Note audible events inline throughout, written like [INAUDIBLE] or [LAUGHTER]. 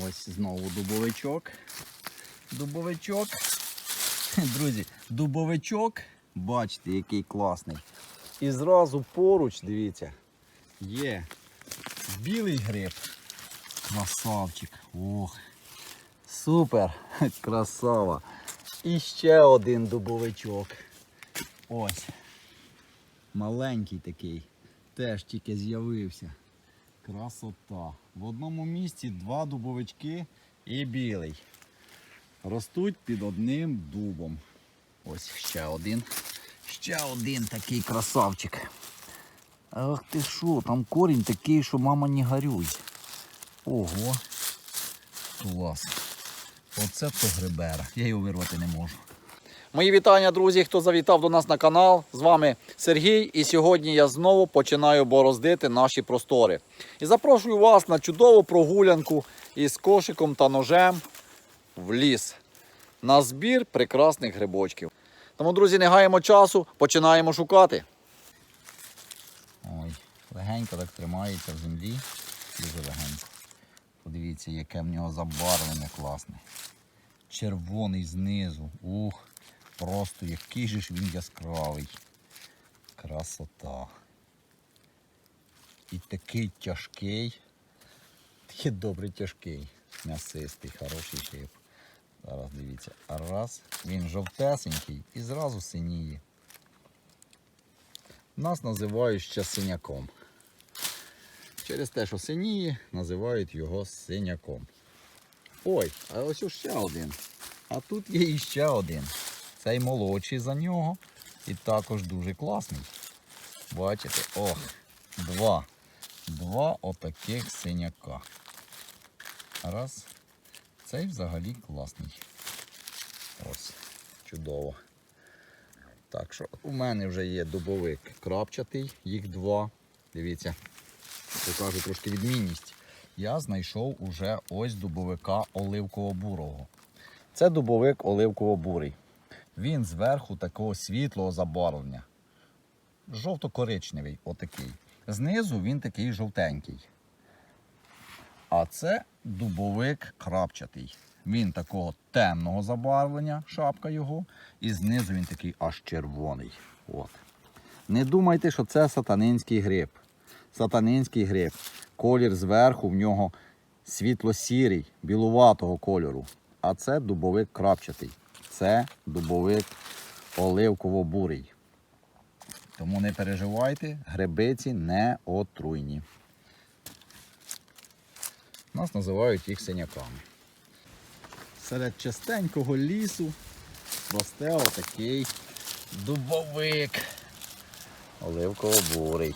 Ось знову дубовичок. Дубовичок. Друзі, дубовичок. Бачите, який класний. І зразу поруч, дивіться, є білий гриб. Красавчик. Ох. Супер. Красава. І ще один дубовичок. Ось. Маленький такий. Теж тільки з'явився. Красота. В одному місці два дубовички і білий. Ростуть під одним дубом. Ось ще один. Ще один такий красавчик. Ах ти що, там корінь такий, що мама не горюй. Ого. Клас. Оце то грибера. Я його вирвати не можу. Мої вітання, друзі, хто завітав до нас на канал. З вами Сергій. І сьогодні я знову починаю бороздити наші простори. І запрошую вас на чудову прогулянку із кошиком та ножем в ліс на збір прекрасних грибочків. Тому, друзі, не гаємо часу, починаємо шукати. Ой, легенько так тримається в землі. Дуже легенько. Подивіться, яке в нього забарвлення класне. Червоний знизу. Ух, просто який же ж він яскравий. Красота. І такий тяжкий. Такий добрий тяжкий. М'ясистий, хороший гриб. Зараз дивіться. Раз, він жовтесенький і зразу синіє. Нас називають ще синяком. Через те, що синіє, називають його синяком. Ой, а ось ще один. А тут є іще один. Цей молодший за нього. І також дуже класний. Бачите? Ох, два. Два отаких синяка. Раз. Цей взагалі класний. Ось, чудово. Так що у мене вже є дубовик крапчатий, їх два. Дивіться, покажу трошки відмінність. Я знайшов уже ось дубовика оливково-бурого. Це дубовик оливково-бурий. Він зверху такого світлого забарвлення. Жовто-коричневий, отакий. Знизу він такий жовтенький. А це дубовик крапчатий. Він такого темного забарвлення, шапка його, і знизу він такий аж червоний. От. Не думайте, що це сатанинський гриб. Сатанинський гриб. Колір зверху в нього світло-сірий, білуватого кольору. А це дубовик крапчатий. Це дубовик оливково-бурий. Тому не переживайте, грибиці не отруйні. Нас називають їх синяками. Серед частенького лісу росте отакий дубовик. Оливково-бурий.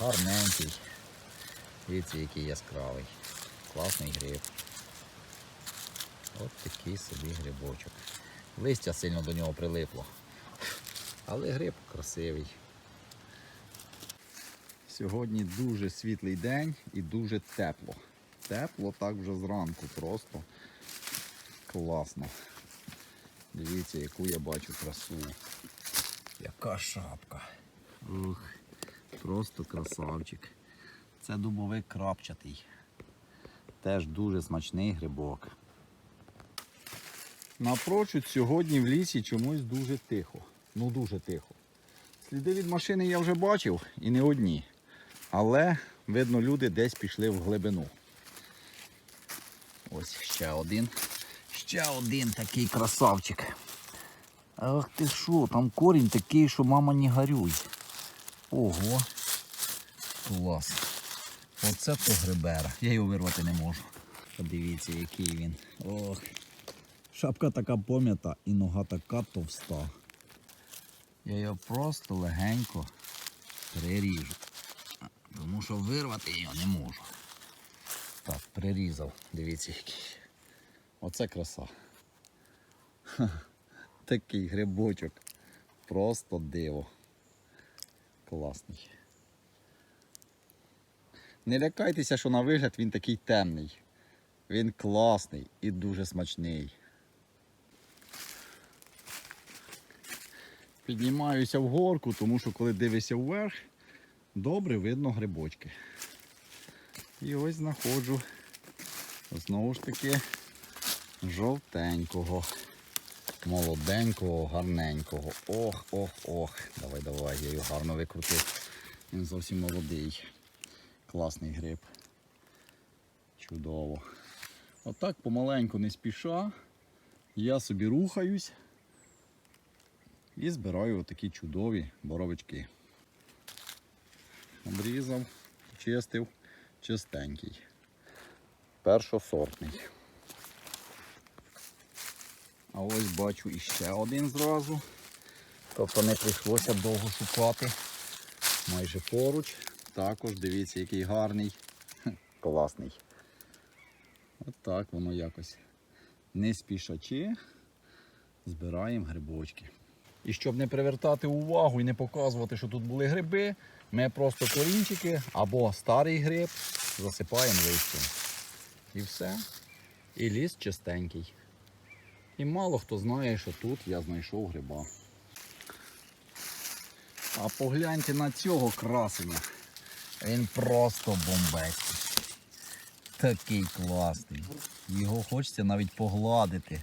Гарненький. Дивіться, який яскравий. Класний гриб. От такий собі грибочок. Листя сильно до нього прилипло. Але гриб красивий. Сьогодні дуже світлий день і дуже тепло. Тепло так вже зранку, просто класно. Дивіться, яку я бачу красу. Яка шапка. Ух, просто красавчик. Це дубовик крапчатий. Теж дуже смачний грибок. Напрочуд сьогодні в лісі чомусь дуже тихо. Ну дуже тихо. Сліди від машини я вже бачив і не одні. Але, видно, люди десь пішли в глибину. Ось ще один. Ще один такий красавчик. Ах ти що, там корінь такий, що мама не горюй. Ого. Клас. Оце то грибера. Я його вирвати не можу. Подивіться, який він. Ох. Шапка така пом'ята і нога така товста. Я його просто легенько приріжу. Тому що вирвати його не можу. Так, прирізав. Дивіться який. Оце краса. Ха, Такий грибочок. Просто диво. Класний. Не лякайтеся, що на вигляд він такий темний. Він класний і дуже смачний. Піднімаюся в горку, тому що коли дивишся вверх, добре видно грибочки. І ось знаходжу знову ж таки жовтенького, молоденького, гарненького. Ох, ох, ох. Давай, давай, я його гарно викрутив. Він зовсім молодий. Класний гриб. Чудово. Отак помаленьку не спіша. Я собі рухаюсь і збираю отакі чудові боровички. Обрізав, чистив, чистенький. Першосортний. А ось бачу іще один зразу. Тобто не прийшлося довго шукати. Майже поруч. Також дивіться, який гарний. Класний. От так воно якось не спішачи збираємо грибочки. І щоб не привертати увагу і не показувати, що тут були гриби, ми просто корінчики або старий гриб засипаємо листям. І все. І ліс чистенький. І мало хто знає, що тут я знайшов гриба. А погляньте на цього красення. Він просто бомбецький. Такий класний. Його хочеться навіть погладити,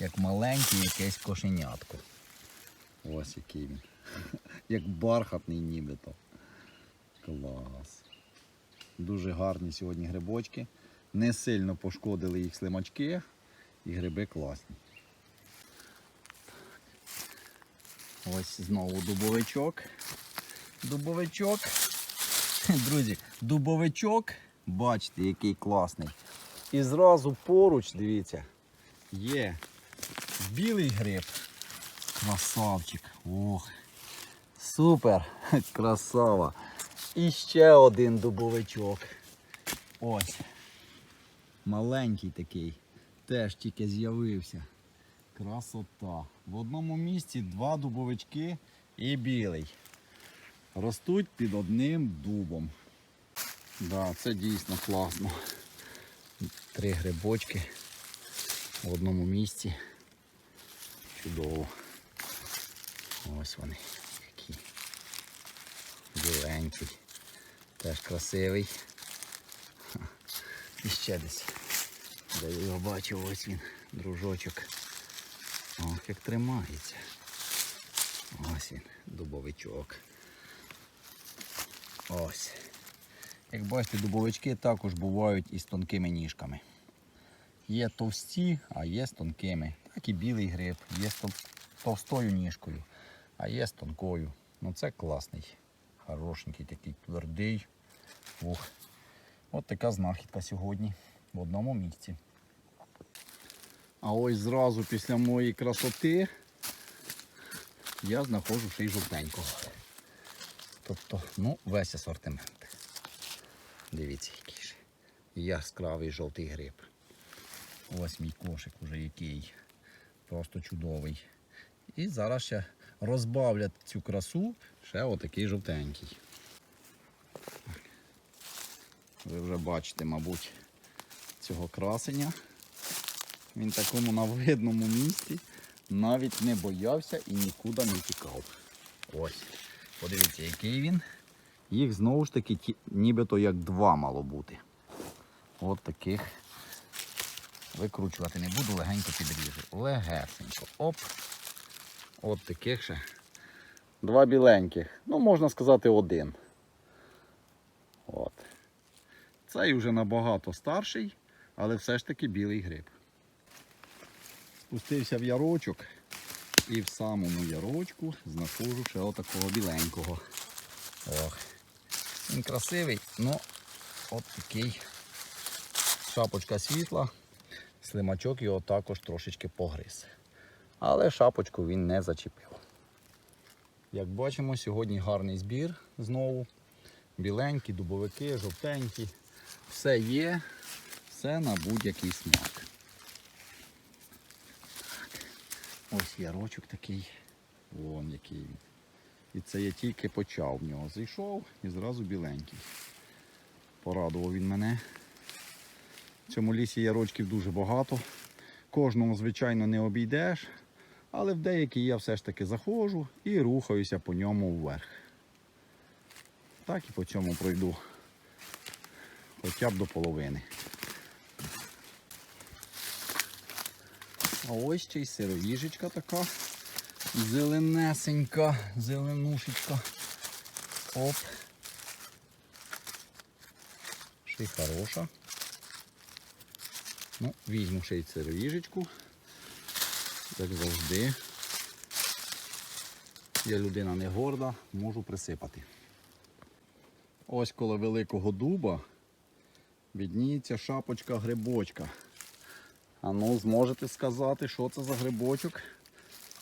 як маленький якесь кошенятко. Ось який він. [LAUGHS] Як бархатний нібито. Клас. Дуже гарні сьогодні грибочки. Не сильно пошкодили їх слимачки. І гриби класні. Ось знову дубовичок. Дубовичок. [LAUGHS] Друзі, дубовичок, бачите, який класний. І зразу поруч, дивіться, є білий гриб. Красавчик. Ох. Супер. [LAUGHS] Красава. І ще один дубовичок. Ось. Маленький такий. Теж тільки з'явився. Красота. В одному місці два дубовички і білий. Ростуть під одним дубом. Да, це дійсно класно. Три грибочки в одному місці. Чудово. Ось вони які. Біленький. Теж красивий. І ще десь. Де я його бачу, ось він, дружочок. Ох, як тримається. Ось він, дубовичок. Ось. Як бачите, дубовички також бувають із тонкими ніжками. Є товсті, а є з тонкими. Так і білий гриб, є з товстою ніжкою, а є з тонкою. Ну це класний. Хорошенький такий твердий. Ух. От така знахідка сьогодні в одному місці. А ось зразу після моєї красоти я знаходжу ще й жовтенького. Тобто, ну, весь асортимент. Дивіться, який же яскравий жовтий гриб. Ось мій кошик уже який. Просто чудовий. І зараз ще розбавлять цю красу ще отакий жовтенький. Ви вже бачите, мабуть, цього красення. Він такому на видному місці навіть не боявся і нікуди не тікав. Ось. Подивіться, який він. Їх знову ж таки нібито як два мало бути. От таких викручувати не буду, легенько підріжу. Легесенько. Оп. От таких ще. Два біленьких. Ну, можна сказати, один. От. Цей вже набагато старший, але все ж таки білий гриб. Спустився в ярочок і в самому ярочку знаходжу ще отакого біленького. Ох. Він красивий, ну от такий шапочка світла. Слимачок його також трошечки погриз. Але шапочку він не зачепив. Як бачимо, сьогодні гарний збір знову. Біленькі, дубовики, жовтенькі. Все є, все на будь-який смак. Ось ярочок такий. Вон який він. І це я тільки почав в нього. Зайшов і зразу біленький. Порадував він мене. В цьому лісі ярочків дуже багато. Кожному, звичайно, не обійдеш, але в деякі я все ж таки заходжу і рухаюся по ньому вверх. Так і по цьому пройду. Хоча б до половини. А ось ще й сироїжечка така. Зеленесенька, зеленушечка. Оп. Ще й хороша. Ну, візьму ще й сироїжечку. Як завжди. Я людина не горда, можу присипати. Ось коло великого дуба відніється шапочка грибочка. А ну, зможете сказати, що це за грибочок?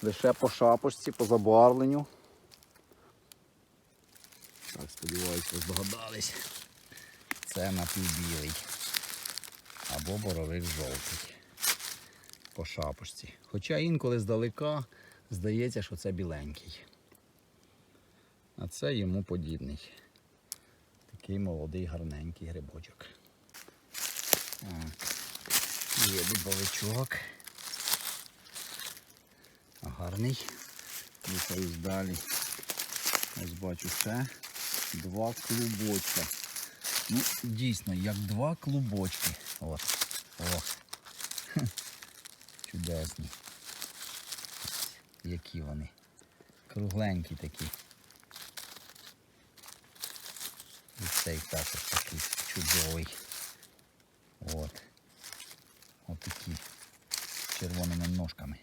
Лише по шапочці, по забарвленню. Так, сподіваюся, здогадались. Це напівбілий. Або боровик жовтий. По шапочці. Хоча інколи здалека здається, що це біленький. А це йому подібний. Такий молодий гарненький грибочок. Є дубовичок. Гарний. Рухаюсь далі. Ось бачу ще два клубочка. Ну, дійсно, як два клубочки. От. О. Чудесні. Які вони. Кругленькі такі. І цей також такий чудовий. От. От такі з червоними ножками.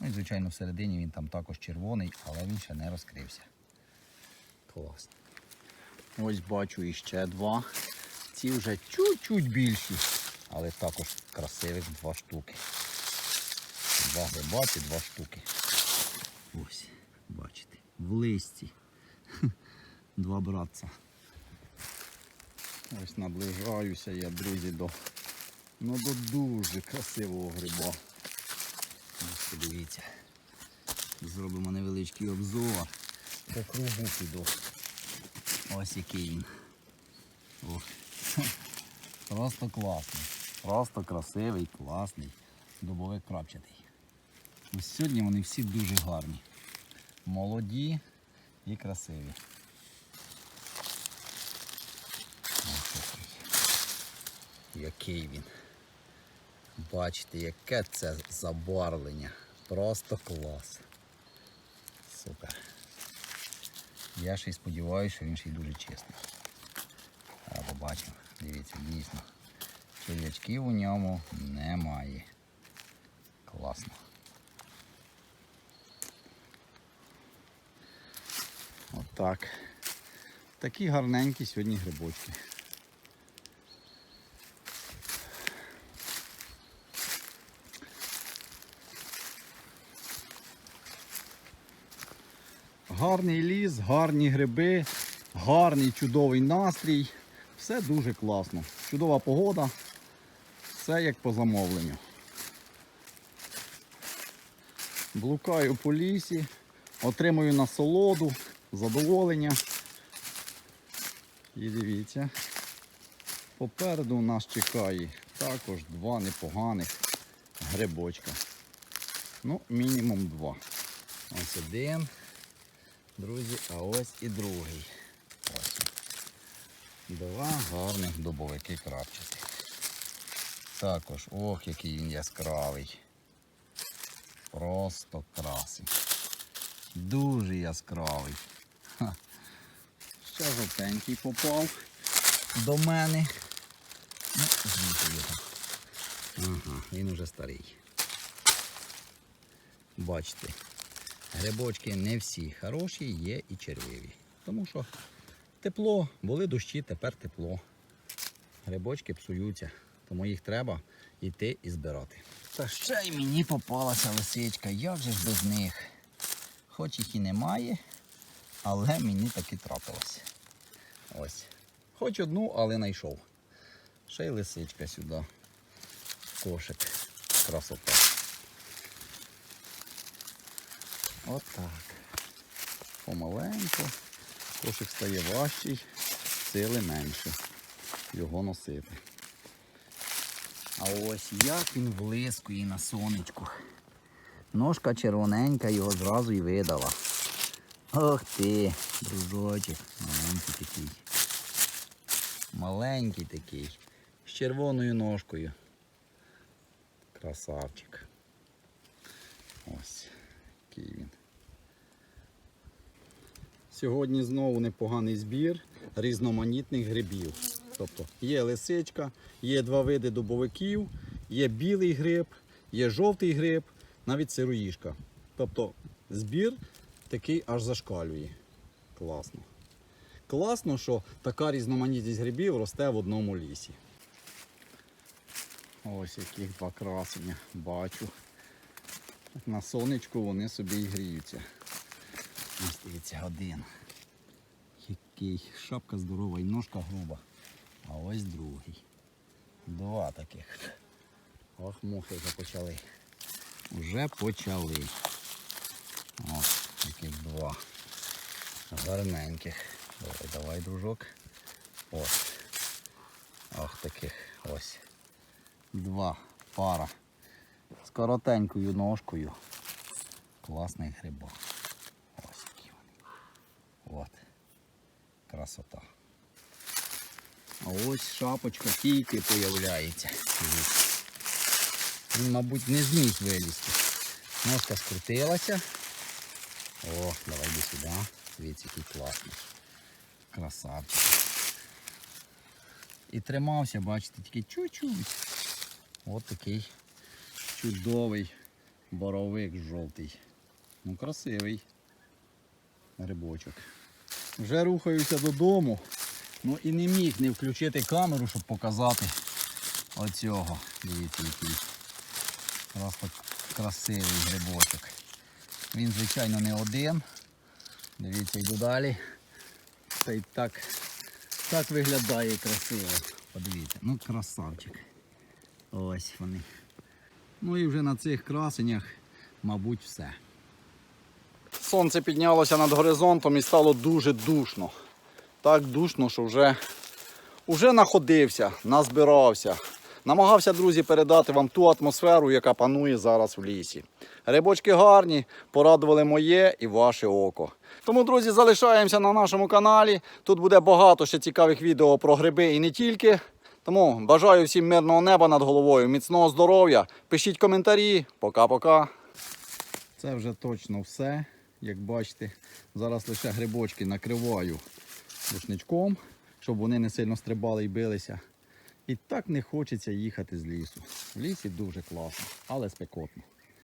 Ну і звичайно всередині він там також червоний, але він ще не розкрився. Класно. Ось бачу іще два. Ці вже чуть-чуть більші, але також красивих два штуки. Два грибаті, два штуки. Ось, бачите, в листі. [LAUGHS] Два братця. Ось наближаюся я, друзі, до, ну, до дуже красивого гриба. Ось подивіться. Зробимо невеличкий обзор. По кругу піду. Ось який він. Ох. [LAUGHS] Просто класний. Просто красивий, класний. Дубовик крапчатий. Ось сьогодні вони всі дуже гарні. Молоді і красиві. Який. Він. Бачите, яке це забарвлення. Просто клас. Супер. Я ще й сподіваюся, що він ще й дуже чистий. А побачимо. Дивіться, дійсно. Черв'ячків у ньому немає. Класно. Отак. Такі гарненькі сьогодні грибочки. Гарний ліс, гарні гриби, гарний чудовий настрій. Все дуже класно. Чудова погода. Все як по замовленню. Блукаю по лісі, отримую насолоду, задоволення. І дивіться, попереду нас чекає також два непоганих грибочка. Ну, мінімум два. Ось один. Друзі, а ось і другий. Ось. Два гарних дубовики крапчаті. Також, ох, який він яскравий. Просто красий. Дуже яскравий. Ще жовтенький попав до мене. Ну, його. Ага, він уже старий. Бачите, грибочки не всі хороші, є і червиві. Тому що тепло, були дощі, тепер тепло. Грибочки псуються, тому їх треба йти і збирати. Та ще й мені попалася лисичка, як же ж без них. Хоч їх і немає, але мені таки трапилось. Ось. Хоч одну, але знайшов. Ще й лисичка сюди. Кошик. Красота. Отак. Помаленьку. Кошик стає важчий, сили менше його носити. А ось як він влискує на сонечку. Ножка червоненька його зразу і видала. Ох ти, дружочок, маленький такий. Маленький такий. З червоною ножкою. Красавчик. Ось який він. Сьогодні знову непоганий збір різноманітних грибів. Тобто є лисичка, є два види дубовиків, є білий гриб, є жовтий гриб, навіть сироїжка. Тобто збір такий аж зашкалює. Класно. Класно, що така різноманітність грибів росте в одному лісі. Ось яких два красення бачу. На сонечку вони собі і гріються. Ось дивіться, один. Який шапка здорова і ножка груба. А ось другий. Два таких. Ох, мухи вже почали. Уже почали. Ось два. Гарненьких. Давай, давай, дружок. Ось. Ох таких ось. Два пара. З коротенькою ножкою. Класний грибок. Ось які вони. От. Красота. А ось шапочка тільки появляється. Він, мабуть, не зміг вилізти. Ножка скрутилася. О, давай йди сюди. Дивіться, який класний. Красавчик. І тримався, бачите, тільки чуть-чуть. От такий чудовий боровик жовтий. Ну, красивий грибочок. Вже рухаюся додому. Ну і не міг не включити камеру, щоб показати оцього. Дивіться, який просто красивий грибочок. Він, звичайно, не один. Дивіться, йду далі. Та й так, так виглядає красиво. Подивіться, ну красавчик. Ось вони. Ну і вже на цих красенях, мабуть, все. Сонце піднялося над горизонтом і стало дуже душно. Так душно, що вже, вже находився, назбирався. Намагався, друзі, передати вам ту атмосферу, яка панує зараз в лісі. Грибочки гарні, порадували моє і ваше око. Тому, друзі, залишаємося на нашому каналі. Тут буде багато ще цікавих відео про гриби і не тільки. Тому бажаю всім мирного неба над головою, міцного здоров'я. Пишіть коментарі. Пока-пока. Це вже точно все. Як бачите, зараз лише грибочки накриваю рушничком, щоб вони не сильно стрибали і билися. І так не хочеться їхати з лісу. В лісі дуже класно, але спекотно.